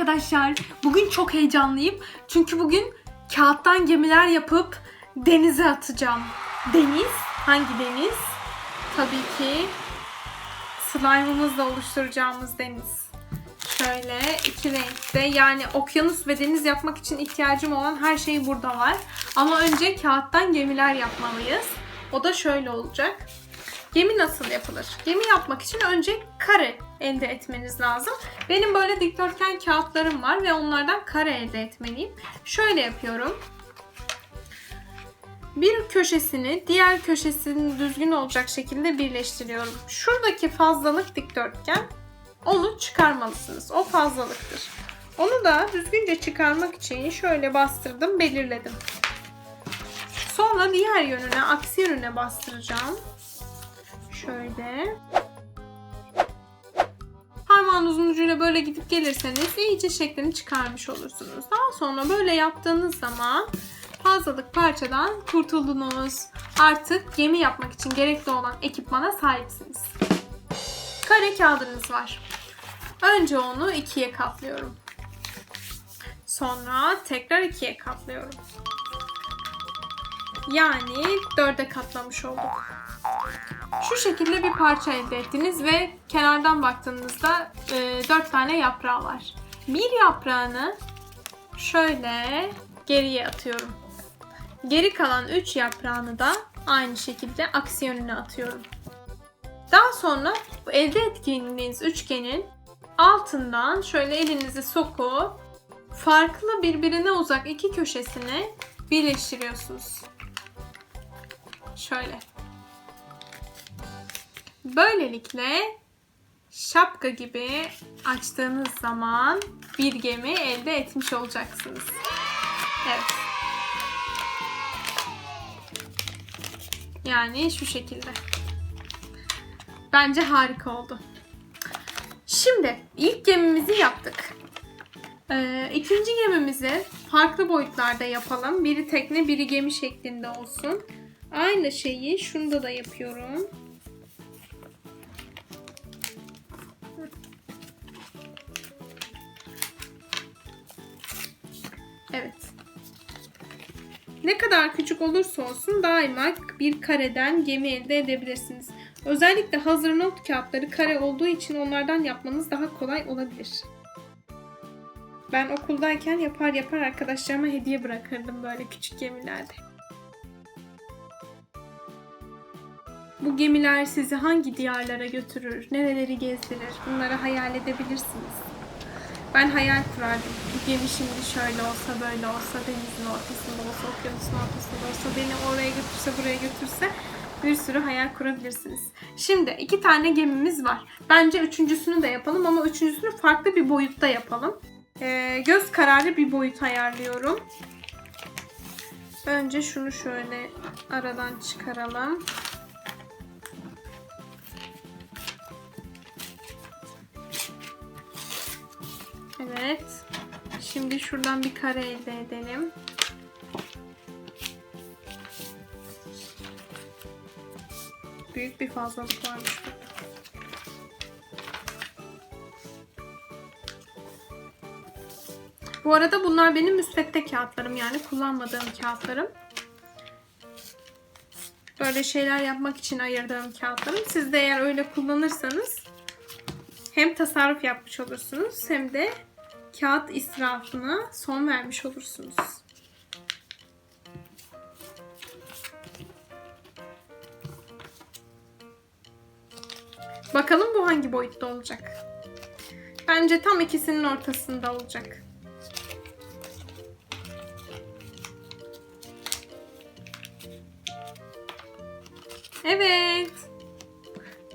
arkadaşlar. Bugün çok heyecanlıyım. Çünkü bugün kağıttan gemiler yapıp denize atacağım. Deniz? Hangi deniz? Tabii ki slime'ımızla oluşturacağımız deniz. Şöyle iki renkte yani okyanus ve deniz yapmak için ihtiyacım olan her şey burada var. Ama önce kağıttan gemiler yapmalıyız. O da şöyle olacak. Gemi nasıl yapılır? Gemi yapmak için önce kare elde etmeniz lazım. Benim böyle dikdörtgen kağıtlarım var ve onlardan kare elde etmeliyim. Şöyle yapıyorum. Bir köşesini diğer köşesinin düzgün olacak şekilde birleştiriyorum. Şuradaki fazlalık dikdörtgen onu çıkarmalısınız. O fazlalıktır. Onu da düzgünce çıkarmak için şöyle bastırdım, belirledim. Sonra diğer yönüne, aksi yönüne bastıracağım. Şöyle. Parmağınızın ucuyla böyle gidip gelirseniz iyice şeklini çıkarmış olursunuz. Daha sonra böyle yaptığınız zaman fazlalık parçadan kurtuldunuz. Artık gemi yapmak için gerekli olan ekipmana sahipsiniz. Kare kağıdınız var. Önce onu ikiye katlıyorum. Sonra tekrar ikiye katlıyorum. Yani dörde katlamış olduk. Şu şekilde bir parça elde ettiniz ve kenardan baktığınızda e, 4 tane yaprağı var. Bir yaprağını şöyle geriye atıyorum. Geri kalan 3 yaprağını da aynı şekilde aksi yönüne atıyorum. Daha sonra elde ettiğiniz üçgenin altından şöyle elinizi sokup farklı birbirine uzak iki köşesini birleştiriyorsunuz. Şöyle. Böylelikle şapka gibi açtığınız zaman bir gemi elde etmiş olacaksınız. Evet. Yani şu şekilde. Bence harika oldu. Şimdi ilk gemimizi yaptık. Ee, ikinci gemimizi farklı boyutlarda yapalım. Biri tekne, biri gemi şeklinde olsun. Aynı şeyi şunda da yapıyorum. Ne kadar küçük olursa olsun daima bir kareden gemi elde edebilirsiniz. Özellikle hazır not kağıtları kare olduğu için onlardan yapmanız daha kolay olabilir. Ben okuldayken yapar yapar arkadaşlarıma hediye bırakırdım böyle küçük gemilerde. Bu gemiler sizi hangi diyarlara götürür, nereleri gezdirir bunları hayal edebilirsiniz. Ben hayal kurardım. Gemi şimdi şöyle olsa, böyle olsa, denizin ortasında olsa, okyanusun ortasında olsa, beni oraya götürse, buraya götürse bir sürü hayal kurabilirsiniz. Şimdi iki tane gemimiz var. Bence üçüncüsünü de yapalım ama üçüncüsünü farklı bir boyutta yapalım. Ee, göz kararı bir boyut ayarlıyorum. Önce şunu şöyle aradan çıkaralım. Evet. Şimdi şuradan bir kare elde edelim. Büyük bir fazlalık varmış. Bu arada bunlar benim müsvedde kağıtlarım yani kullanmadığım kağıtlarım. Böyle şeyler yapmak için ayırdığım kağıtlarım. Siz de eğer öyle kullanırsanız hem tasarruf yapmış olursunuz hem de kağıt israfına son vermiş olursunuz. Bakalım bu hangi boyutta olacak? Bence tam ikisinin ortasında olacak. Evet.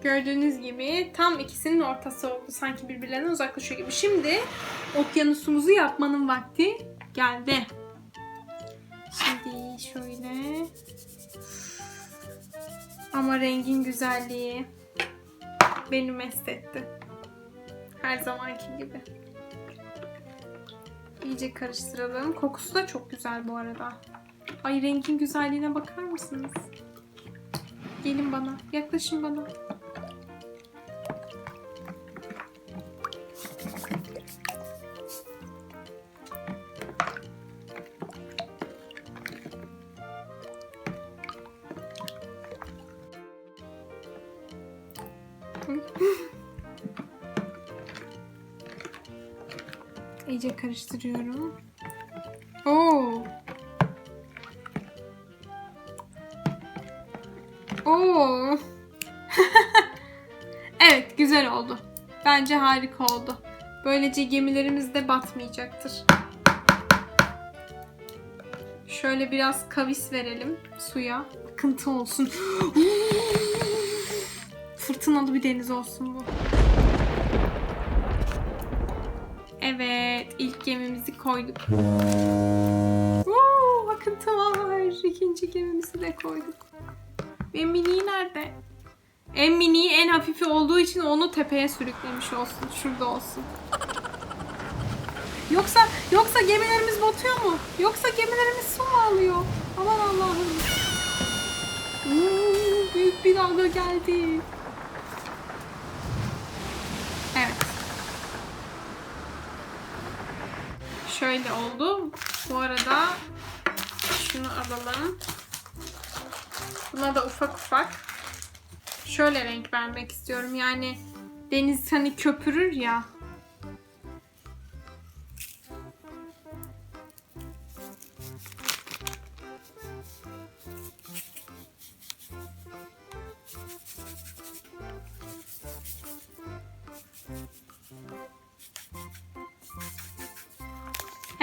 Gördüğünüz gibi tam ikisinin ortası oldu. Sanki birbirlerinden uzaklaşıyor gibi. Şimdi okyanusumuzu yapmanın vakti geldi. Şimdi şöyle. Ama rengin güzelliği beni mest etti. Her zamanki gibi. İyice karıştıralım. Kokusu da çok güzel bu arada. Ay rengin güzelliğine bakar mısınız? Gelin bana. Yaklaşın bana. İyice karıştırıyorum. Oo. Oo. evet, güzel oldu. Bence harika oldu. Böylece gemilerimiz de batmayacaktır. Şöyle biraz kavis verelim suya. Akıntı olsun. Fırtınalı bir deniz olsun bu. Evet, ilk gemimizi koyduk. Oo, akıntı var. İkinci gemimizi de koyduk. En mini nerede? En mini, en hafifi olduğu için onu tepeye sürüklemiş olsun. Şurada olsun. Yoksa yoksa gemilerimiz batıyor mu? Yoksa gemilerimiz su mu alıyor? Aman Allah'ım. Oo, büyük bir dalga geldi. Şöyle oldu. Bu arada şunu alalım. Buna da ufak ufak şöyle renk vermek istiyorum. Yani deniz hani köpürür ya.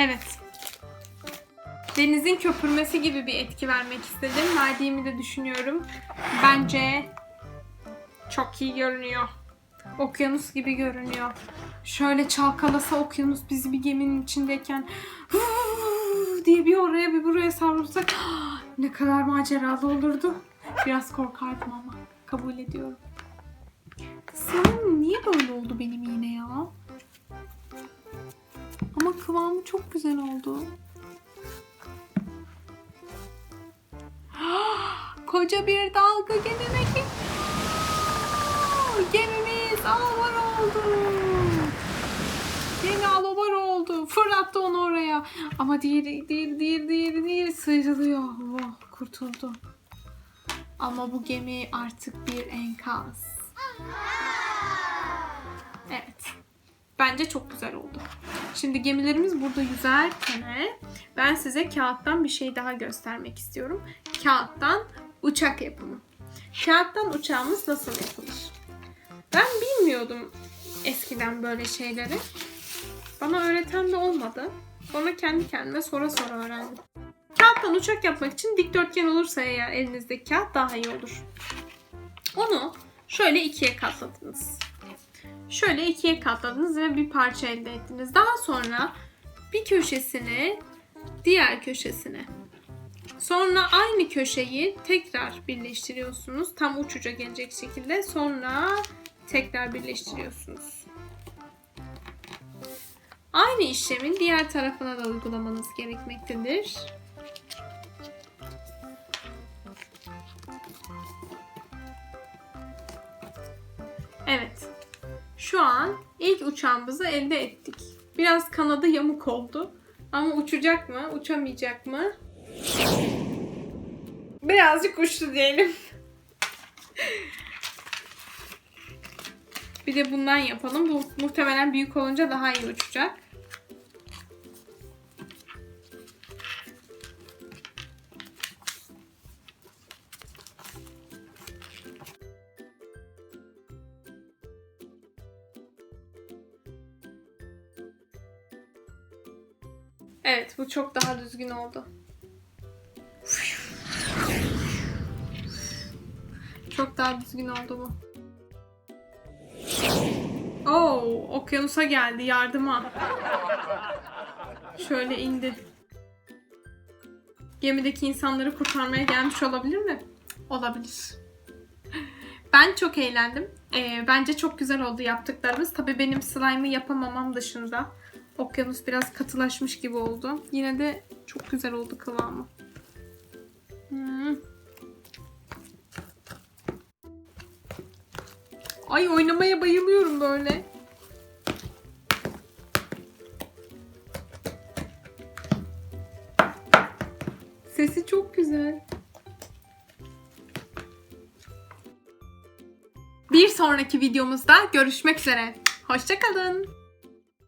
Evet. Denizin köpürmesi gibi bir etki vermek istedim. Verdiğimi de düşünüyorum. Bence çok iyi görünüyor. Okyanus gibi görünüyor. Şöyle çalkalasa okyanus bizi bir geminin içindeyken diye bir oraya bir buraya savrulsak ne kadar maceralı olurdu. Biraz korkardım ama kabul ediyorum. Sanırım niye böyle oldu benim yine ya? Ama kıvamı çok güzel oldu. Koca bir dalga gemime. Gemimiz alavar oldu. Gemi alavar oldu. Fırlattı onu oraya. Ama diğeri, diğeri, diğeri, diğeri, diğeri sıyrılıyor. Oh, kurtuldu. Ama bu gemi artık bir enkaz. Evet. Bence çok güzel oldu. Şimdi gemilerimiz burada yüzerken ben size kağıttan bir şey daha göstermek istiyorum. Kağıttan uçak yapımı. Kağıttan uçağımız nasıl yapılır? Ben bilmiyordum eskiden böyle şeyleri. Bana öğreten de olmadı. Sonra kendi kendime sonra sonra öğrendim. Kağıttan uçak yapmak için dikdörtgen olursa eğer elinizdeki kağıt daha iyi olur. Onu şöyle ikiye katladınız. Şöyle ikiye katladınız ve bir parça elde ettiniz. Daha sonra bir köşesini diğer köşesine. Sonra aynı köşeyi tekrar birleştiriyorsunuz. Tam uçuca gelecek şekilde. Sonra tekrar birleştiriyorsunuz. Aynı işlemin diğer tarafına da uygulamanız gerekmektedir. Evet. Şu an ilk uçağımızı elde ettik. Biraz kanadı yamuk oldu. Ama uçacak mı, uçamayacak mı? Birazcık uçtu diyelim. Bir de bundan yapalım. Bu muhtemelen büyük olunca daha iyi uçacak. Evet, bu çok daha düzgün oldu. Çok daha düzgün oldu bu. Oo, okyanusa geldi yardıma. Şöyle indi. Gemideki insanları kurtarmaya gelmiş olabilir mi? Olabilir. Ben çok eğlendim. Ee, bence çok güzel oldu yaptıklarımız. Tabii benim slime'ı yapamamam dışında. Okyanus biraz katılaşmış gibi oldu. Yine de çok güzel oldu kıvamı. Hmm. Ay oynamaya bayılıyorum böyle. Sesi çok güzel. Bir sonraki videomuzda görüşmek üzere. Hoşçakalın.